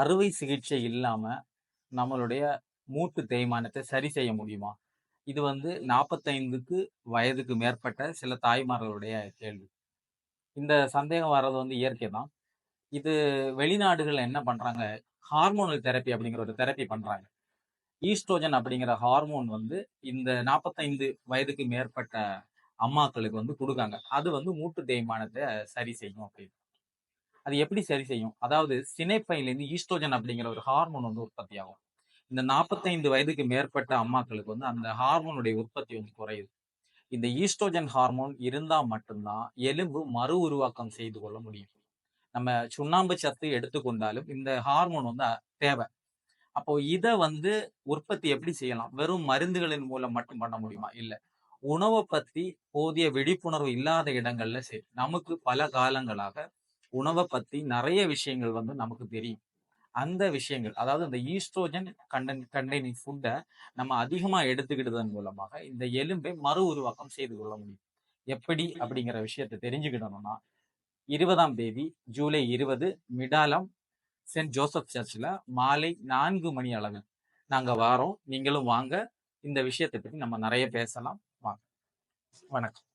அறுவை சிகிச்சை இல்லாமல் நம்மளுடைய மூட்டு தேய்மானத்தை சரி செய்ய முடியுமா? இது வந்து 45க்கு வயதுக்கு மேற்பட்ட சில தாய்மார்களுடைய கேள்வி. இந்த சந்தேகம் வர்றது வந்து இயற்கை தான். இது வெளிநாடுகள் என்ன பண்ணுறாங்க ஹார்மோனல் தெரப்பி அப்படிங்கிற ஒரு தெரப்பி பண்ணுறாங்க ஈஸ்ட்ரோஜன் அப்படிங்கிற ஹார்மோன் வந்து இந்த 45 வயதுக்கு மேற்பட்ட அம்மாக்களுக்கு வந்து கொடுக்காங்க அது வந்து மூட்டு தேய்மானத்தை சரி செய்யும் அப்படின்னு. அது எப்படி சரி செய்யும்? அதாவது சினைப்பையிலேருந்து ஈஸ்ட்ரோஜன் அப்படிங்கிற ஒரு ஹார்மோன் வந்து உற்பத்தி ஆகும். இந்த 45 வயதுக்கு மேற்பட்ட அம்மாக்களுக்கு வந்து அந்த ஹார்மோனுடைய உற்பத்தி வந்து குறையுது. இந்த ஈஸ்ட்ரோஜன் ஹார்மோன் இருந்தா மட்டும் தான் எலும்பு மறு உருவாக்கம் செய்து கொள்ள முடியும். நம்ம சுண்ணாம்பு சத்து எடுத்துக்கொண்டாலும் இந்த ஹார்மோன் வந்து தேவை. அப்போ இதை வந்து உற்பத்தி எப்படி செய்யலாம்? வெறும் மருந்துகளின் மூலம் மட்டும் பண்ண முடியுமா? இல்ல. உணவை பத்தி போதிய விழிப்புணர்வு இல்லாத இடங்கள்ல சரி. நமக்கு பல காலங்களாக உணவை பத்தி நிறைய விஷயங்கள் வந்து நமக்கு தெரியும். அந்த விஷயங்கள் அதாவது அந்த ஈஸ்ட்ரோஜன் கன்டென்ட் கண்டெய்னிங் ஃபுட்டை நம்ம அதிகமா எடுத்துக்கிட்டதன் மூலமாக இந்த எலும்பை மறு உருவாக்கம் செய்து கொள்ள முடியும். எப்படி அப்படிங்கிற விஷயத்த தெரிஞ்சுக்கிடணும்னா, 20ஆம் தேதி ஜூலை 20 மிடாலம் சென்ட் ஜோசப் சர்ச்ல மாலை நான்கு மணி அளவில் நாங்கள் வாரோம். நீங்களும் வாங்க. இந்த விஷயத்தை பற்றி நம்ம நிறைய பேசலாம். வாங்க. வணக்கம்.